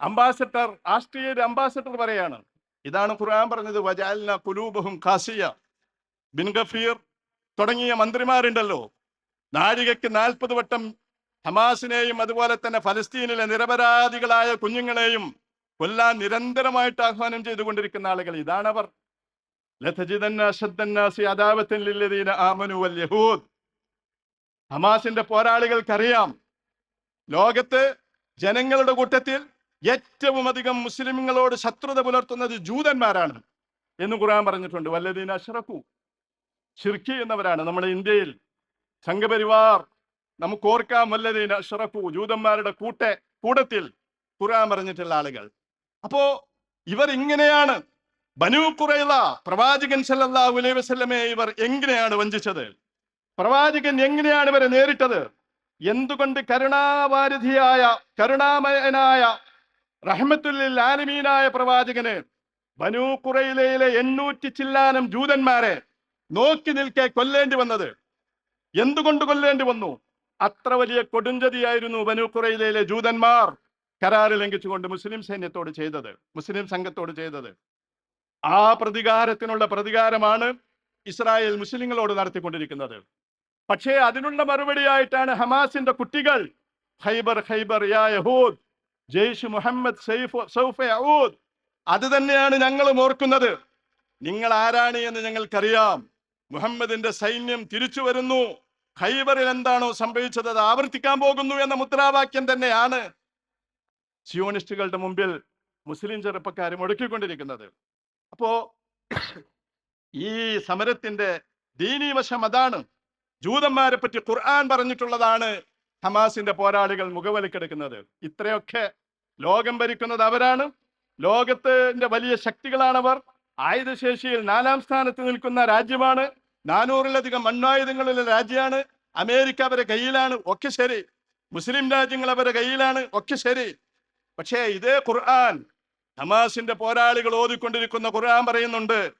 അംബാസഡർ ആസ്ട്രിയയുടെ അംബാസഡർ പറയാണ്. ഇതാണ് ഖുർആൻ പറഞ്ഞത് വജാലിന കുലൂബഹും ഖാസിയ. ബിൻ ഗഫീർ തുടങ്ങിയ മന്ത്രിമാരുണ്ടല്ലോ. നാഴികയ്ക്ക് നാൽപ്പത് വട്ടം ഹമാസിനെയും അതുപോലെ തന്നെ ഫലസ്തീനിലെ നിരപരാധികളായ കുഞ്ഞുങ്ങളെയും കൊല്ലാൻ നിരന്തരമായിട്ട് ആഹ്വാനം ചെയ്തുകൊണ്ടിരിക്കുന്ന ആളുകൾ ഇതാണ് അവർ ലതജിദന്ന അശദ്ദന്നാസി അദാവത്തൻ ലില്ലദീന ആമനു വൽ യഹൂദ്. ഹമാസിന്റെ പോരാളികൾക്കറിയാം ലോകത്ത് ജനങ്ങളുടെ കൂട്ടത്തിൽ ഏറ്റവും അധികം മുസ്ലിമുകളോട് ശത്രുത പുലർത്തുന്നത് ജൂതന്മാരാണ് എന്ന് ഖുർആൻ പറഞ്ഞിട്ടുണ്ട്. വല്ലദീന അഷറഫു ഷിർഖി എന്നവരാണ് നമ്മുടെ ഇന്ത്യയിൽ സംഘപരിവാർ നമുക്ക് ഓർക്കാം വല്ലദീന അഷറഫു ജൂതന്മാരുടെ കൂട്ടെ കൂടത്തിൽ ഖുറാൻ പറഞ്ഞിട്ടുള്ള ആളുകൾ. അപ്പോ ഇവർ ഇങ്ങനെയാണ്. ബനു കുറൈള പ്രവാചകൻ സല്ലല്ലാഹു അലൈഹി വസല്ലമയെ ഇവർ എങ്ങനെയാണ് വഞ്ചിച്ചത്? പ്രവാചകൻ എങ്ങനെയാണ് ഇവരെ നേരിട്ടത്? എന്തുകൊണ്ട് കരുണാവാരിധിയായ കരുണാമയനായ റഹ്മത്തുല്ലിൽ ആലിമീനായ പ്രവാചകന് ബനു കുറയിലയിലെ എണ്ണൂറ്റി ചില്ലാനം ജൂതന്മാരെ നോക്കി നിൽക്കെ കൊല്ലേണ്ടി വന്നത്? എന്തുകൊണ്ട് കൊല്ലേണ്ടി വന്നു? അത്ര വലിയ കൊടുഞ്ചതിയായിരുന്നു ബനു കുറയിലയിലെ ജൂതന്മാർ കരാറ് ലംഘിച്ചുകൊണ്ട് മുസ്ലിം സൈന്യത്തോട് ചെയ്തത് മുസ്ലിം സംഘത്തോട് ചെയ്തത്. ആ പ്രതികാരത്തിനുള്ള പ്രതികാരമാണ് ഇസ്രായേൽ മുസ്ലിങ്ങളോട് നടത്തിക്കൊണ്ടിരിക്കുന്നത്. പക്ഷേ അതിനുള്ള മറുപടിയായിട്ടാണ് ഹമാസിന്റെ കുട്ടികൾ ഹൈബർ ഹൈബർ യാ യഹൂദ് ജയ്ഷ് മുഹമ്മദ് സൈഫ് സൗഫ അത് തന്നെയാണ് ഞങ്ങളും ഓർക്കുന്നത്. നിങ്ങൾ ആരാണ് എന്ന് ഞങ്ങൾക്കറിയാം. മുഹമ്മദിന്റെ സൈന്യം തിരിച്ചു വരുന്നു. ഖൈബറിൽ എന്താണോ സംഭവിച്ചത് അത് ആവർത്തിക്കാൻ പോകുന്നു എന്ന മുദ്രാവാക്യം തന്നെയാണ് സിയോണിസ്റ്റുകളുടെ മുമ്പിൽ മുസ്ലിം ചെറുപ്പക്കാർ മുടക്കിക്കൊണ്ടിരിക്കുന്നത് അപ്പോ ഈ സമരത്തിന്റെ ദീനീ വശം അതാണ്. ജൂതന്മാരെ പറ്റി ഖുർആൻ പറഞ്ഞിട്ടുള്ളതാണ് ഹമാസിന്റെ പോരാളികൾ മുഖവലിക്കെടുക്കുന്നത്. ഇത്രയൊക്കെ ലോകം ഭരിക്കുന്നത് അവരാണ്. ലോകത്തിന്റെ വലിയ ശക്തികളാണവർ. ആയുധശേഷിയിൽ നാലാം സ്ഥാനത്ത് നിൽക്കുന്ന രാജ്യമാണ്. നാനൂറിലധികം മണ്ണായുധങ്ങളുള്ള രാജ്യമാണ്. അമേരിക്ക അവരെ കയ്യിലാണ്. ഒക്കെ ശരി. മുസ്ലിം രാജ്യങ്ങൾ അവരെ കയ്യിലാണ്. ഒക്കെ ശരി. പക്ഷേ ഇതേ ഖുർആൻ ഹമാസിന്റെ പോരാളികൾ ഓതിക്കൊണ്ടിരിക്കുന്ന ഖുർആൻ പറയുന്നുണ്ട്.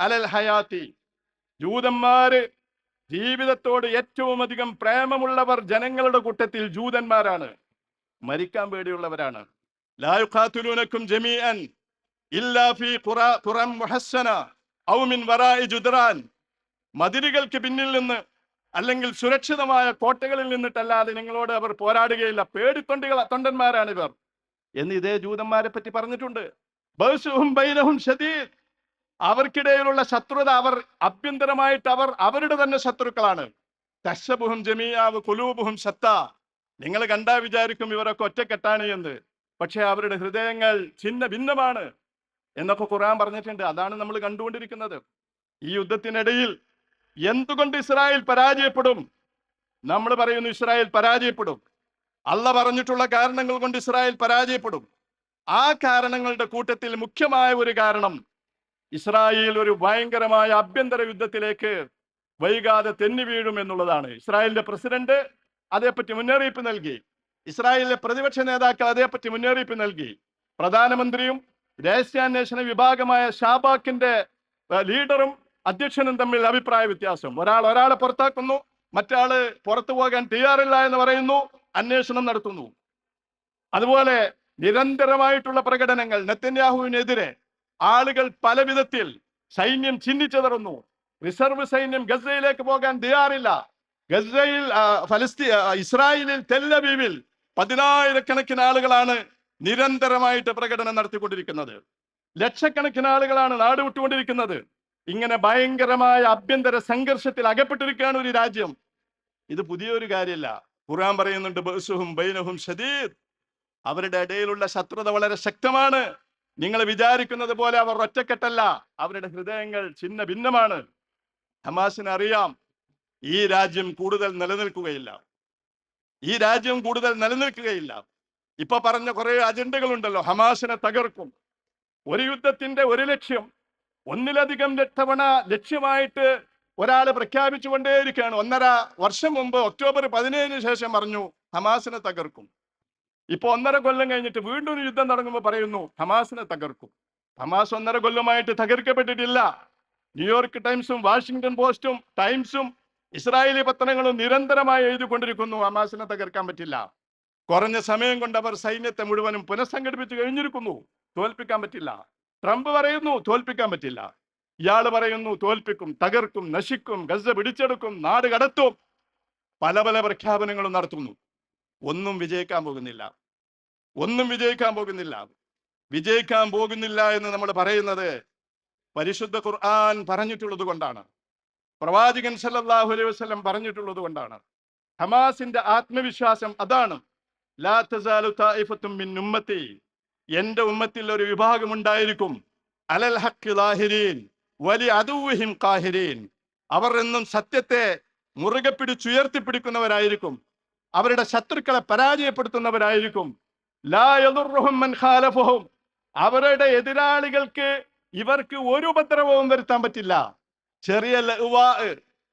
അലൽ ജൂതന്മാര് ജീവിതത്തോട് ഏറ്റവും അധികം പ്രേമമുള്ളവർ ജനങ്ങളുടെ കൂട്ടത്തിൽ ജൂതന്മാരാണ്. മരിക്കാൻ പേടിയുള്ളവരാണ്. ലായുഖാത്തുലൂനക്കും ജമീഅൻ മതിലുകൾക്ക് പിന്നിൽ നിന്ന് അല്ലെങ്കിൽ സുരക്ഷിതമായ കോട്ടകളിൽ നിന്നിട്ടല്ലാതെ നിങ്ങളോട് അവർ പോരാടുകയില്ല. പേടിത്തൊണ്ടികൾ തൊണ്ടന്മാരാണ് ഇവർ. എന്ന് ഇതേ ജൂതന്മാരെ പറ്റി പറഞ്ഞിട്ടുണ്ട്. ബൗസുഹും ബൈനഹും ഷദീദ്. അവർക്കിടയിലുള്ള ശത്രുത അവർ അഭ്യന്തരമായിട്ട് അവർ അവരുടെ തന്നെ ശത്രുക്കളാണ്. തശബുഹും ജമീയാവ് കുലൂബുഹും ശത്ത. നിങ്ങൾ കണ്ടാ വിചാരിക്കും ഇവരൊക്കെ ഒറ്റക്കെട്ടാണ് എന്ന്. പക്ഷെ അവരുടെ ഹൃദയങ്ങൾ ഛിന്ന ഭിന്നമാണ്. എന്നൊക്കെ ഖുർആൻ പറഞ്ഞിട്ടുണ്ട്. അതാണ് നമ്മൾ കണ്ടുകൊണ്ടിരിക്കുന്നത്. ഈ യുദ്ധത്തിനിടയിൽ എന്തുകൊണ്ട് ഇസ്രായേൽ പരാജയപ്പെടും? നമ്മൾ പറയുന്നു ഇസ്രായേൽ പരാജയപ്പെടും. അല്ല പറഞ്ഞിട്ടുള്ള കാരണങ്ങൾ കൊണ്ട് ഇസ്രായേൽ പരാജയപ്പെടും. ആ കാരണങ്ങളുടെ കൂട്ടത്തിൽ മുഖ്യമായ ഒരു കാരണം ഇസ്രായേൽ ഒരു ഭയങ്കരമായ ആഭ്യന്തര യുദ്ധത്തിലേക്ക് വൈകാതെ തെന്നി വീഴും എന്നുള്ളതാണ്. ഇസ്രായേലിന്റെ പ്രസിഡന്റ് അതേപ്പറ്റി മുന്നറിയിപ്പ് നൽകി. ഇസ്രായേലിലെ പ്രതിപക്ഷ നേതാക്കൾ അതേപ്പറ്റി മുന്നറിയിപ്പ് നൽകി. പ്രധാനമന്ത്രിയും രഹസ്യാന്വേഷണ വിഭാഗമായ ഷാബാക്കിന്റെ ലീഡറും അധ്യക്ഷനും തമ്മിൽ അഭിപ്രായ വ്യത്യാസം. ഒരാൾ ഒരാളെ പുറത്താക്കുന്നു മറ്റാൾ പുറത്തു പോകാൻ തയ്യാറില്ല എന്ന് പറയുന്നു അന്വേഷണം നടത്തുന്നു. അതുപോലെ നിരന്തരമായിട്ടുള്ള പ്രകടനങ്ങൾ നെത്തന്യാഹുവിനെതിരെ ആളുകൾ പല വിധത്തിൽ സൈന്യം ചിന്തിച്ചതറുന്നു റിസർവ് സൈന്യം ഗസയിലേക്ക് പോകാൻ തയ്യാറില്ല. ഗസയിൽ ഫലസ്തീ ഇസ്രായേലിൽ തെല്ലബീവിൽ പതിനായിരക്കണക്കിന് ആളുകളാണ് നിരന്തരമായിട്ട് പ്രകടനം നടത്തിക്കൊണ്ടിരിക്കുന്നത്. ലക്ഷക്കണക്കിന് ആളുകളാണ് നാട് വിട്ടുകൊണ്ടിരിക്കുന്നത്. ഇങ്ങനെ ഭയങ്കരമായ ആഭ്യന്തര സംഘർഷത്തിൽ അകപ്പെട്ടിരിക്കുകയാണ് ഒരു രാജ്യം. ഇത് പുതിയൊരു കാര്യമല്ല. ഖുറാൻ പറയുന്നുണ്ട് ബസുഹും ബൈനഹും ഷദീദ്. അവരുടെ ഇടയിലുള്ള ശത്രുത വളരെ ശക്തമാണ്. നിങ്ങൾ വിചാരിക്കുന്നത് പോലെ അവർ ഒറ്റക്കെട്ടല്ല. അവരുടെ ഹൃദയങ്ങൾ ചിന്ന ഭിന്നമാണ്. ഹമാസിന് അറിയാം ഈ രാജ്യം കൂടുതൽ നിലനിൽക്കുകയില്ല. ഈ രാജ്യം കൂടുതൽ നിലനിൽക്കുകയില്ല. ഇപ്പൊ പറഞ്ഞ കുറെ അജണ്ടകളുണ്ടല്ലോ. ഹമാസിനെ തകർക്കും. ഒരു യുദ്ധത്തിന്റെ ഒരു ലക്ഷ്യം ഒന്നിലധികം തവണ ലക്ഷ്യമായിട്ട് ഒരാൾ പ്രഖ്യാപിച്ചുകൊണ്ടേയിരിക്കുകയാണ്. ഒന്നര വർഷം മുമ്പ് ഒക്ടോബർ പതിനേഴിന് ശേഷം പറഞ്ഞു ഹമാസിനെ തകർക്കും. ഇപ്പൊ ഒന്നര കൊല്ലം കഴിഞ്ഞിട്ട് വീണ്ടും ഒരു യുദ്ധം തുടങ്ങുമ്പോൾ പറയുന്നു ഹമാസിനെ തകർക്കും. ഹമാസ് ഒന്നര കൊല്ലമായിട്ട് തകർക്കപ്പെട്ടിട്ടില്ല. ന്യൂയോർക്ക് ടൈംസും വാഷിങ്ടൺ പോസ്റ്റും ടൈംസും ഇസ്രായേലി പത്രങ്ങളും നിരന്തരമായി എഴുതിക്കൊണ്ടിരിക്കുന്നു ഹമാസിനെ തകർക്കാൻ പറ്റില്ല. കുറഞ്ഞ സമയം കൊണ്ട് അവർ സൈന്യത്തെ മുഴുവനും പുനഃസംഘടിപ്പിച്ചു കഴിഞ്ഞിരിക്കുന്നു. തോൽപ്പിക്കാൻ പറ്റില്ല. ട്രംപ് പറയുന്നു തോൽപ്പിക്കാൻ പറ്റില്ല. ഇയാൾ പറയുന്നു തോൽപ്പിക്കും തകർക്കും നശിക്കും ഗസ പിടിച്ചെടുക്കും നാട് കടത്തും. പല പല പ്രഖ്യാപനങ്ങളും നടത്തുന്നു. ഒന്നും വിജയിക്കാൻ പോകുന്നില്ല. ഒന്നും വിജയിക്കാൻ പോകുന്നില്ല. വിജയിക്കാൻ പോകുന്നില്ല എന്ന് നമ്മൾ പറയുന്നത് പരിശുദ്ധ ഖുർആൻ പറഞ്ഞിട്ടുള്ളത് കൊണ്ടാണ്. പ്രവാചകൻ സല്ലല്ലാഹു അലൈഹി വസല്ലം പറഞ്ഞിട്ടുള്ളത് കൊണ്ടാണ്. ഹമാസിന്റെ ആത്മവിശ്വാസം അതാണ്. ലാ തസാലു മിൻ ഉമ്മത്തി. എന്റെ ഉമ്മത്തിൽ ഒരു വിഭാഗം ഉണ്ടായിരിക്കും. അലൽ ഹഖ് ലാഹിരീൻ വലി അതുഹിം കാഹിരീൻ അവർ എന്നും സത്യത്തെ മുറുകെ പിടിച്ചുയർത്തിപ്പിടിക്കുന്നവരായിരിക്കും അവരുടെ ശത്രുക്കളെ പരാജയപ്പെടുത്തുന്നവരായിരിക്കും. ലാ യദുർറുഹും മൻ ഖാലഫഹും. അവരുടെ എതിരാളികൾക്ക് ഇവർക്ക് ഒരു ഉപദ്രവവും വരുത്താൻ പറ്റില്ല. ചെറിയ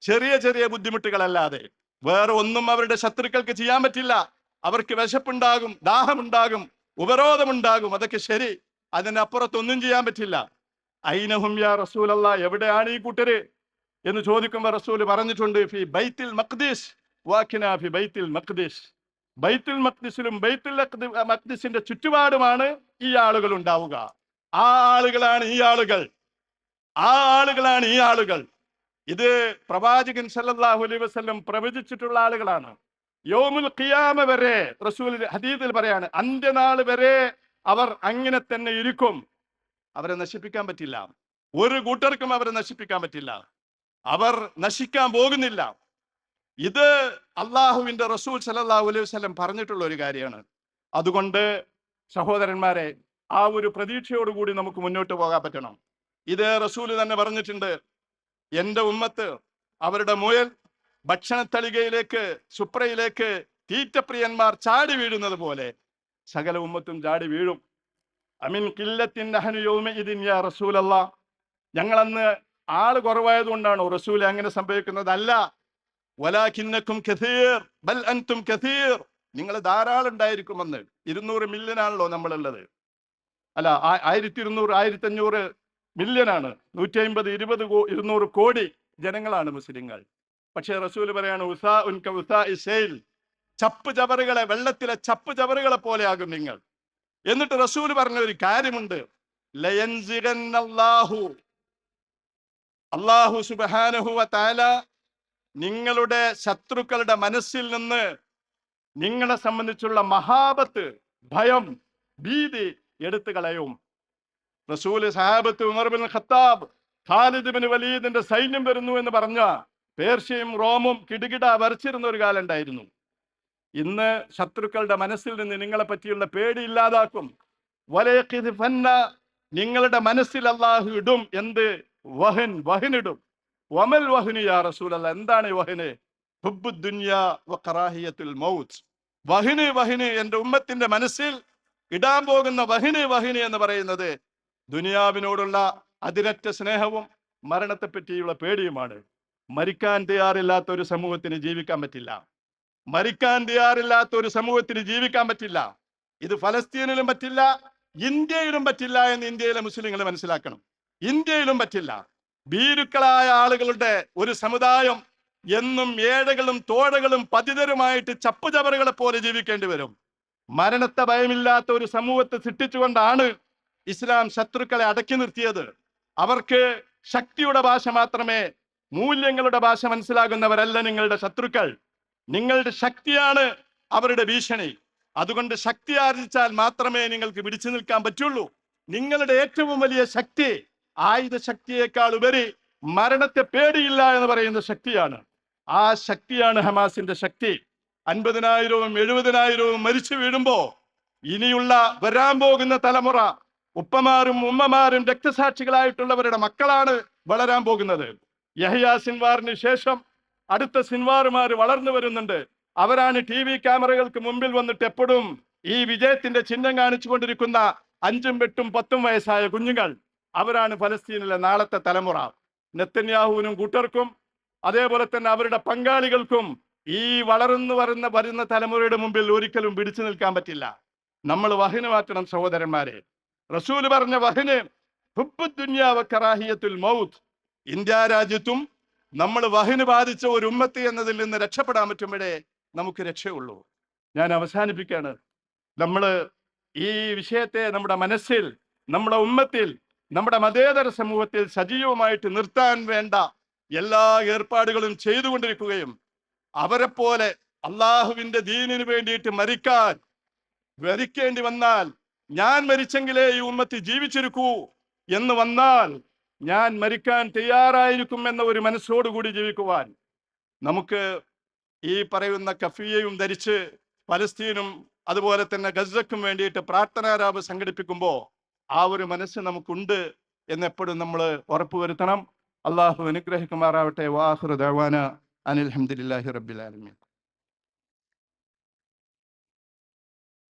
ചെറിയ ചെറിയ ബുദ്ധിമുട്ടുകളല്ലാതെ. വേറെ ഒന്നും അവരുടെ ശത്രുക്കൾക്ക് ചെയ്യാൻ പറ്റില്ല. അവർക്ക് വിശപ്പുണ്ടാകും ദാഹമുണ്ടാകും ഉപരോധമുണ്ടാകും. അതൊക്കെ ശരി. അതിനപ്പുറത്തൊന്നും ചെയ്യാൻ പറ്റില്ല. ഐനഹും യാ റസൂലല്ല എവിടെയാണ് ഈ കൂട്ടര്? എന്ന് ചോദിക്കുമ്പോൾ റസൂൽ പറഞ്ഞിട്ടുണ്ട് ഫി ബൈത്തിൽ മഖ്ദിസ് വാക്കിന ഫി ബൈത്തിൽ മഖ്ദിസ്. ബൈത്തുൽ മഖ്ദിസിലും ബൈത്തുൽ മഖ്ദിസിന്റെ ചുറ്റുപാടുമാണ് ഈ ആളുകൾ ഉണ്ടാവുക. ആ ആളുകളാണ് ഈ ആളുകൾ. ആ ആളുകളാണ് ഈ ആളുകൾ. ഇത് പ്രവാചകൻ സല്ലല്ലാഹു അലൈഹി വസല്ലം പ്രവചിച്ചിട്ടുള്ള ആളുകളാണ്. യോമുൽ ഖിയാമ വരെ റസൂൽ ഹദീദിൽ പറയാണ് അന്ത്യനാൾ വരെ അവർ അങ്ങനെ തന്നെ ഇരിക്കും. അവരെ നശിപ്പിക്കാൻ പറ്റില്ല. ഒരു കൂട്ടർക്കും അവരെ നശിപ്പിക്കാൻ പറ്റില്ല. അവർ നശിക്കാൻ പോകുന്നില്ല. ഇത് അള്ളാഹുവിന്റെ റസൂൽ സല്ലല്ലാഹു അലൈഹി വസ്ലം പറഞ്ഞിട്ടുള്ള ഒരു കാര്യമാണ്. അതുകൊണ്ട് സഹോദരന്മാരെ ആ ഒരു പ്രതീക്ഷയോടുകൂടി നമുക്ക് മുന്നോട്ട് പോകാൻ പറ്റണം. ഇത് റസൂൽ തന്നെ പറഞ്ഞിട്ടുണ്ട്. എന്റെ ഉമ്മത്ത് അവരുടെ മുയൽ ഭക്ഷണത്തളികയിലേക്ക് സുപ്രയിലേക്ക് തീറ്റപ്രിയന്മാർ ചാടി വീഴുന്നത് പോലെ സകല ഉമ്മത്തും ചാടി വീഴും. അമിൻ കില്ലത്തിൻ നഹനു യൗമഇദിൻ യാ റസൂലല്ല. ഞങ്ങളന്ന് ആൾ കുറവായതുകൊണ്ടാണോ റസൂൽ അങ്ങനെ സംഭവിക്കുന്നത് അല്ല വലാഖിന്നക്കും കഥീർ ബൽ അൻതും കഥീർ നിങ്ങൾ ധാരാളം ഉണ്ടായിരിക്കുമെന്ന്. ഇരുന്നൂറ് മില്യൺ ആണല്ലോ നമ്മളുള്ളത്. അല്ല ആയിരത്തി ഇരുന്നൂറ് ആയിരത്തി അഞ്ഞൂറ് മില്യൺ ആണ് നൂറ്റി അമ്പത് ഇരുപത് ഇരുന്നൂറ് കോടി ജനങ്ങളാണ് മുസ്ലിങ്ങൾ. പക്ഷേ റസൂൽ പറയാണ് ഉസാ ഉൻക ഉസാ ഇസൈൽ ചപ്പ് ചവറുകളെ വെള്ളത്തിലെ ചപ്പ് ചവറുകളെ പോലെയാകും നിങ്ങൾ. എന്നിട്ട് റസൂൽ പറഞ്ഞ ഒരു കാര്യമുണ്ട്. അള്ളാഹു സുബ്ഹാനഹു താല നിങ്ങളുടെ ശത്രുക്കളുടെ മനസ്സിൽ നിന്ന് നിങ്ങളെ സംബന്ധിച്ചുള്ള മഹാപത്ത് ഭയം ഭീതി എടുത്തു കളയും. റസൂൽ സഹാബത്ത് Umar bin Khattab Khalid bin വലീദിന്റെ സൈന്യം വരുന്നു എന്ന് പറഞ്ഞ പേർഷ്യയും റോമും കിടുകിട വരച്ചിരുന്ന ഒരു കാലം ഉണ്ടായിരുന്നു. ഇന്ന് ശത്രുക്കളുടെ മനസ്സിൽ നിന്ന് നിങ്ങളെ പറ്റിയുള്ള പേടി ഇല്ലാതാക്കും. നിങ്ങളുടെ മനസ്സിൽ അള്ളാഹു ഇടും എന്ത്? വഹൻ വഹനിടും വമൽ വഹനു യാ അല്ല എന്താണ് വഹന്? വ മൗത്ത്. വഹിന് വഹിന് എന്റെ ഉമ്മത്തിന്റെ മനസ്സിൽ ഇടാൻ പോകുന്ന വഹിന് വഹിന് എന്ന് പറയുന്നത് ദുനിയാവിനോടുള്ള അതിരറ്റ സ്നേഹവും മരണത്തെ പറ്റിയുള്ള പേടിയുമാണ്. മരിക്കാൻ തയ്യാറില്ലാത്ത ഒരു സമൂഹത്തിന് ജീവിക്കാൻ പറ്റില്ല. മരിക്കാൻ തയ്യാറില്ലാത്ത ഒരു സമൂഹത്തിന് ജീവിക്കാൻ പറ്റില്ല. ഇത് ഫലസ്തീനിലും പറ്റില്ല ഇന്ത്യയിലും പറ്റില്ല എന്ന് ഇന്ത്യയിലെ മുസ്ലിങ്ങൾ മനസ്സിലാക്കണം. ഇന്ത്യയിലും പറ്റില്ല. ഭീരുക്കളായ ആളുകളുടെ ഒരു സമുദായം എന്നും ഏഴകളും തോഴകളും പതിതരുമായിട്ട് ചപ്പുചവറുകളെ പോലെ ജീവിക്കേണ്ടി വരും. മരണത്തെ ഭയമില്ലാത്ത ഒരു സമൂഹത്തെ സൃഷ്ടിച്ചുകൊണ്ടാണ് ഇസ്ലാം ശത്രുക്കളെ അടക്കി നിർത്തിയത്. അവർക്ക് ശക്തിയുടെ ഭാഷ മാത്രമേ മൂല്യങ്ങളുടെ ഭാഷ മനസ്സിലാകുന്നവരല്ല നിങ്ങളുടെ ശത്രുക്കൾ. നിങ്ങളുടെ ശക്തിയാണ് അവരുടെ ഭീഷണി. അതുകൊണ്ട് ശക്തി ആർജിച്ചാൽ മാത്രമേ നിങ്ങൾക്ക് പിടിച്ചു നിൽക്കാൻ പറ്റുള്ളൂ. നിങ്ങളുടെ ഏറ്റവും വലിയ ശക്തി ആയുധ ശക്തിയേക്കാൾ ഉപരി മരണത്തെ പേടിയില്ല എന്ന് പറയുന്ന ശക്തിയാണ്. ആ ശക്തിയാണ് ഹമാസിന്റെ ശക്തി. അൻപതിനായിരവും എഴുപതിനായിരവും മരിച്ചു വീഴുമ്പോ ഇനിയുള്ള വരാൻ പോകുന്ന തലമുറ ഉപ്പമാരും ഉമ്മമാരും രക്തസാക്ഷികളായിട്ടുള്ളവരുടെ മക്കളാണ് വളരാൻ പോകുന്നത്. യഹ്യ സിൻവാറിന് ശേഷം അടുത്ത സിൻവാറുമാർ വളർന്നു വരുന്നുണ്ട്. അവരാണ് ടി വി ക്യാമറകൾക്ക് മുമ്പിൽ വന്നിട്ട് എപ്പോഴും ഈ വിജയത്തിന്റെ ചിഹ്നം കാണിച്ചുകൊണ്ടിരിക്കുന്ന അഞ്ചും എട്ടും പത്തും വയസ്സായ കുഞ്ഞുങ്ങൾ. അവരാണ് ഫലസ്തീനിലെ നാളത്തെ തലമുറ. നെത്തന്യാഹുവിനും കൂട്ടർക്കും അതേപോലെ തന്നെ അവരുടെ പങ്കാളികൾക്കും ഈ വളർന്നു വരുന്ന വരുന്ന തലമുറയുടെ മുമ്പിൽ ഒരിക്കലും പിടിച്ചു നിൽക്കാൻ പറ്റില്ല. നമ്മൾ വഹിന് മാറ്റണം സഹോദരന്മാരെ. റസൂൽ പറഞ്ഞ വഹിന് ഹുബ്ബു ദുനിയാവ കറാഹിയത്തുൽ മൗത്ത്. ഇന്ത്യ രാജ്യത്തും നമ്മൾ വഹിന് ബാധിച്ച ഒരു ഉമ്മത്തി എന്നതിൽ നിന്ന് രക്ഷപ്പെടാൻ പറ്റുമ്പോഴേ നമുക്ക് രക്ഷയുള്ളൂ. ഞാൻ അവസാനിപ്പിക്കുകയാണ്. നമ്മൾ ഈ വിഷയത്തെ നമ്മുടെ മനസ്സിൽ നമ്മുടെ ഉമ്മത്തിൽ നമ്മുടെ മതേതര സമൂഹത്തിൽ സജീവമായിട്ട് നിർത്താൻ വേണ്ട എല്ലാ ഏർപ്പാടുകളും ചെയ്തുകൊണ്ടിരിക്കുകയും അവരെ പോലെ അള്ളാഹുവിന്റെ ദീനിന് വേണ്ടിയിട്ട് മരിക്കാൻ മരിക്കേണ്ടി വന്നാൽ ഞാൻ മരിച്ചെങ്കിലേ ഈ ഉമ്മത്തി ജീവിച്ചിരിക്കൂ എന്ന് വന്നാൽ ഞാൻ മരിക്കാൻ തയ്യാറായിരിക്കും എന്ന ഒരു മനസ്സോടുകൂടി ജീവിക്കുവാൻ നമുക്ക് ഈ പറയുന്ന കഫിയയും ധരിച്ച് പലസ്തീനും അതുപോലെ തന്നെ ഗസക്കും വേണ്ടിയിട്ട് പ്രാർത്ഥനാരാവ് സംഘടിപ്പിക്കുമ്പോൾ ആ ഒരു മനസ്സ് നമുക്കുണ്ട് എന്നെപ്പോഴും നമ്മൾ ഉറപ്പുവരുത്തണം. അള്ളാഹു അനുഗ്രഹിക്കുമാറാവട്ടെ. വാഹുർ ദേവാന അനിൽഹമ്മദില്ലാഹി റബ്ബിൽ ആലമീൻ.